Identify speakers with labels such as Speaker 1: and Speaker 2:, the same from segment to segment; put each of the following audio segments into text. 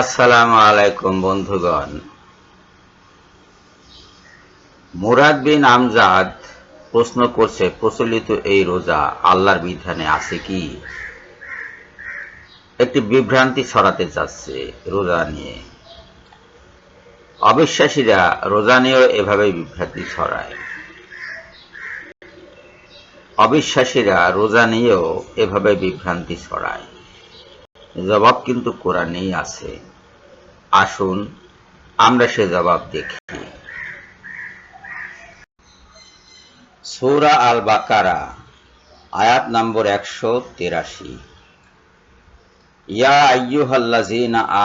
Speaker 1: আসসালামু আলাইকুম, বন্ধুগণ। মুরাদ বিন আমজাদ প্রশ্ন করছে, প্রচলিত এই রোজা আল্লাহর বিধানে আছে কি? একটি বিভ্রান্তি ছড়াতে চাচ্ছে রোজা নিয়ে। অবিশ্বাসীরা রোজা নিয়েও এভাবে বিভ্রান্তি ছড়ায়। অবিশ্বাসীরা রোজা নিয়েও এভাবে বিভ্রান্তি ছড়ায়। জবাব কিন্তু কোরআনেই আছে। আসুন, আমরা সে জবাব দেখি। সূরা আল বাকারা আয়াত নম্বর একশো তেরাশি। ইয়া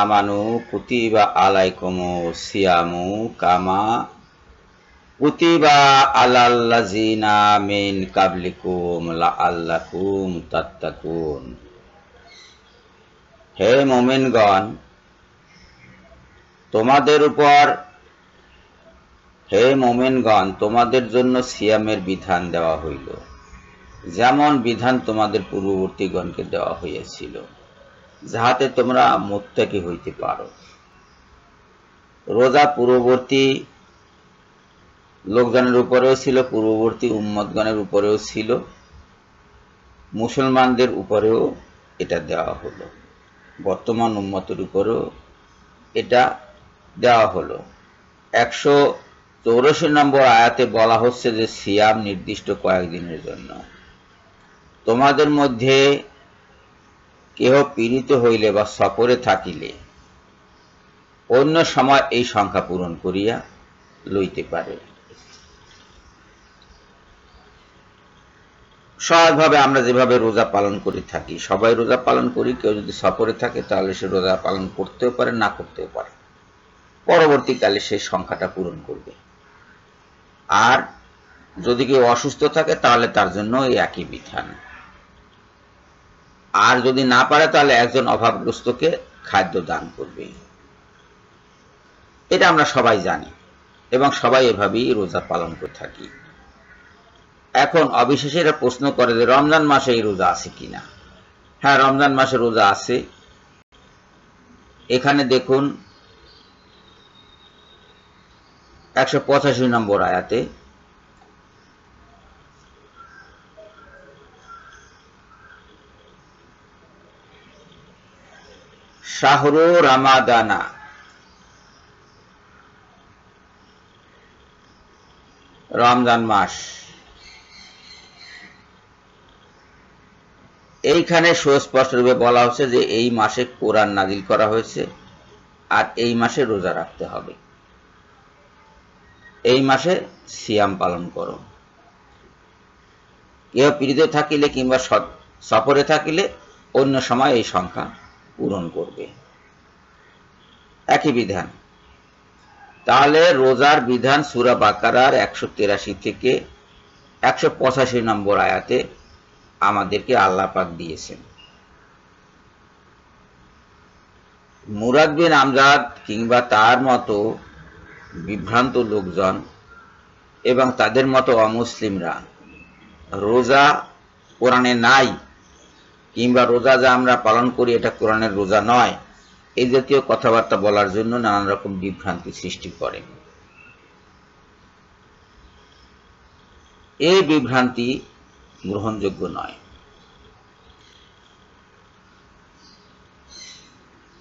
Speaker 1: আমানু কুতিবা আলাইকুমু সিয়ামু কামা কুতিবা আলাল্লাযীনা মিন কাবলিকুম লাআল্লাকুম তাত্তাকুন। হে মোমেনগণ, তোমাদের উপর, হে মোমেনগণ, তোমাদের জন্য সিয়ামের বিধান দেওয়া হইল। যেমন বিধান তোমাদের পূর্ববর্তীগণকে দেওয়া হইয়াছিল, যাহাতে তোমরা মুত্তাকি হইতে পারো। রোজা পূর্ববর্তী লোকজনের উপরেও ছিল, পূর্ববর্তী উম্মতগণের উপরেও ছিল, মুসলমানদের উপরেও এটা দেওয়া হলো। বর্তমান উন্মতের উপরও এটা দেওয়া হলো। একশো চৌরাশি নম্বর আয়াতে বলা হচ্ছে যে, সিয়াম নির্দিষ্ট কয়েকদিনের জন্য। তোমাদের মধ্যে কেহ পীড়িত হইলে বা সফরে থাকিলে অন্য সময় এই সংখ্যা পূরণ করিয়া লইতে পারে। সহজভাবে আমরা যেভাবে রোজা পালন করে থাকি, সবাই রোজা পালন করি, কেউ যদি সফরে থাকে তাহলে সে রোজা পালন করতেও পারে, না করতেও পারে। পরবর্তীকালে সেই সংখ্যাটা পূরণ করবে। আর যদি কেউ অসুস্থ থাকে তাহলে তার জন্য এই একই বিধান। আর যদি না পারে তাহলে একজন অভাবগ্রস্তকে খাদ্য দান করবে। এটা আমরা সবাই জানি এবং সবাই এভাবেই রোজা পালন করে থাকি। এখন অবিশ্বাসীরা প্রশ্ন করে যে রমজান মাসে এই রোজা আছে কিনা? হ্যাঁ রমজান মাসে রোজা আছে। এখানে দেখুন, একশো পঁচাশি নম্বর আয়াতে, শাহরু রামাদানা, রমজান মাস। এইখানে সুস্পষ্টরূপে বলা হচ্ছে যে এই মাসে কোরআন নাজিল করা হয়েছে আর এই মাসে রোজা রাখতে হবে। এই মাসে সিয়াম পালন করো। কেউ পীড়িত থাকিলে কিংবা সফরে থাকিলে অন্য সময় এই সংখ্যা পূরণ করবে। একই বিধান। তাহলে রোজার বিধান সুরা বাকারার একশো তেরাশি থেকে একশো পঁচাশি নম্বর আয়াতে আমাদেরকে আল্লাহ পাক দিয়েছেন। মুরাদ বিন আমজাদ কিংবা তার মতো বিভ্রান্ত লোকজন এবং তাদের মতো অমুসলিমরা, রোজা কোরআনে নাই কিংবা রোজা যা আমরা পালন করি এটা কোরআনের রোজা নয়, এই জাতীয় কথাবার্তা বলার জন্য নানান রকম বিভ্রান্তি সৃষ্টি করে। এই বিভ্রান্তি গ্রহণযোগ্য নয়।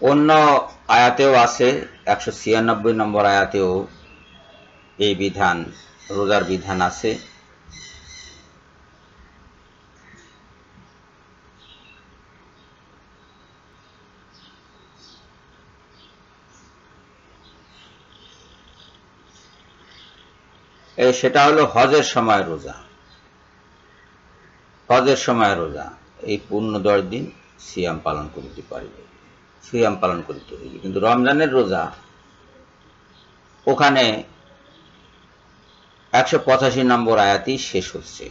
Speaker 1: অন্য আয়াতেও আছে, একশো ছিয়ানব্বই নম্বর আয়াতেও এই বিধান, রোজার বিধান আছে। সেটা হলো হজের সময় রোজা। হজের সময় রোজা। এই পূর্ণ দশ দিন সিয়াম পালন করিতে পারিবে। সিয়াম পালন করিতে হইবে। কিন্তু রমজানের রোজা, ওখানে একশো পঁচাশি নম্বর আয়াতি শেষ হচ্ছে।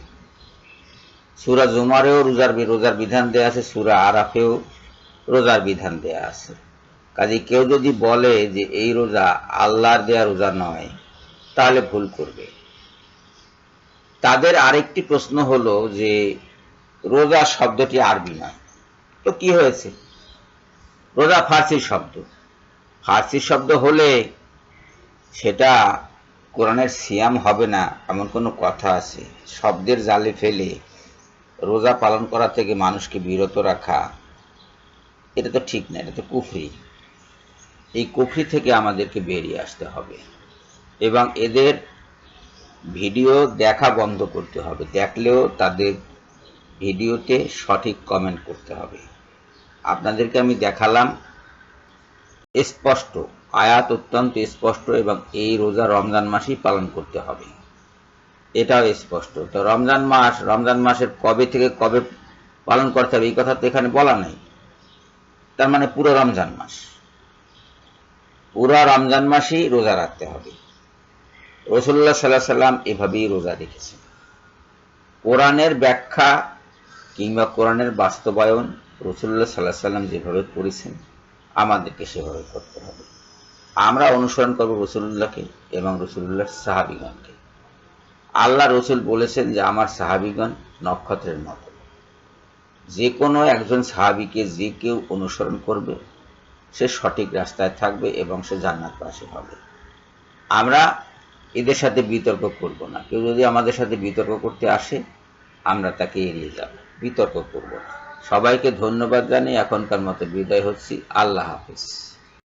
Speaker 1: সুরা জুমারেও রোজার রোজার বিধান দেয়া আছে, সুরা আরাফেও রোজার বিধান দেয়া আছে। কাজে কেউ যদি বলে যে এই রোজা আল্লাহর দেয়া রোজা নয়, তাহলে ভুল করবে। তাদের আরেকটি প্রশ্ন হলো যে, রোজা শব্দটি আরবি নয় তো কি হয়েছে? রোজা ফার্সি শব্দ। ফার্সি শব্দ হলে সেটা কোরআনের সিয়াম হবে না, এমন কোনো কথা আছে। শব্দের জালে ফেলে রোজা পালন করা থেকে মানুষকে বিরত রাখা, এটা তো ঠিক না, এটা তো কুফরি। এই কুফরি থেকে আমাদেরকে বেরিয়ে আসতে হবে। এবং এদের ভিডিও দেখা বন্ধ করতে হবে। দেখলেও তাদের ভিডিওতে সঠিক কমেন্ট করতে হবে। আপনাদেরকে আমি দেখালাম স্পষ্ট, আয়াত অত্যন্ত স্পষ্ট এবং এই রোজা রমজান মাসেই পালন করতে হবে। এটাও স্পষ্ট। তো রমজান মাস, রমজান মাসের কবে থেকে কবে পালন করতে হবে এই কথা তো এখানে বলা নেই। তার মানে পুরো রমজান মাস। পুরো রমজান মাসেই রোজা রাখতে হবে। রসুল্লাহ সাল্লাহ সাল্লাম এভাবেই রোজা রেখেছেন। কোরআনের ব্যাখ্যা কিংবা কোরআনের বাস্তবায়ন রসুল্লাহ সাল্লাহ সাল্লাম যেভাবে করেছেন, আমাদেরকে সেভাবে করতে হবে। আমরা অনুসরণ করব রসুল্লাহকে এবং রসুল্লাহর সাহাবিগণকে। আল্লাহ রসুল বলেছেন যে, আমার সাহাবিগণ নক্ষত্রের মতো। যে কোনো একজন সাহাবিকে যে কেউ অনুসরণ করবে, সে সঠিক রাস্তায় থাকবে এবং সে জান্নাত পাশে হবে। আমরা এদের সাথে বিতর্ক করব না। কেউ যদি আমাদের সাথে বিতর্ক করতে আসে, আমরা তাকে এড়িয়ে যাব। বিতর্ক করব না। সবাইকে ধন্যবাদ জানিয়ে এখনকার মতো বিদায় হচ্ছি। আল্লাহ হাফিজ।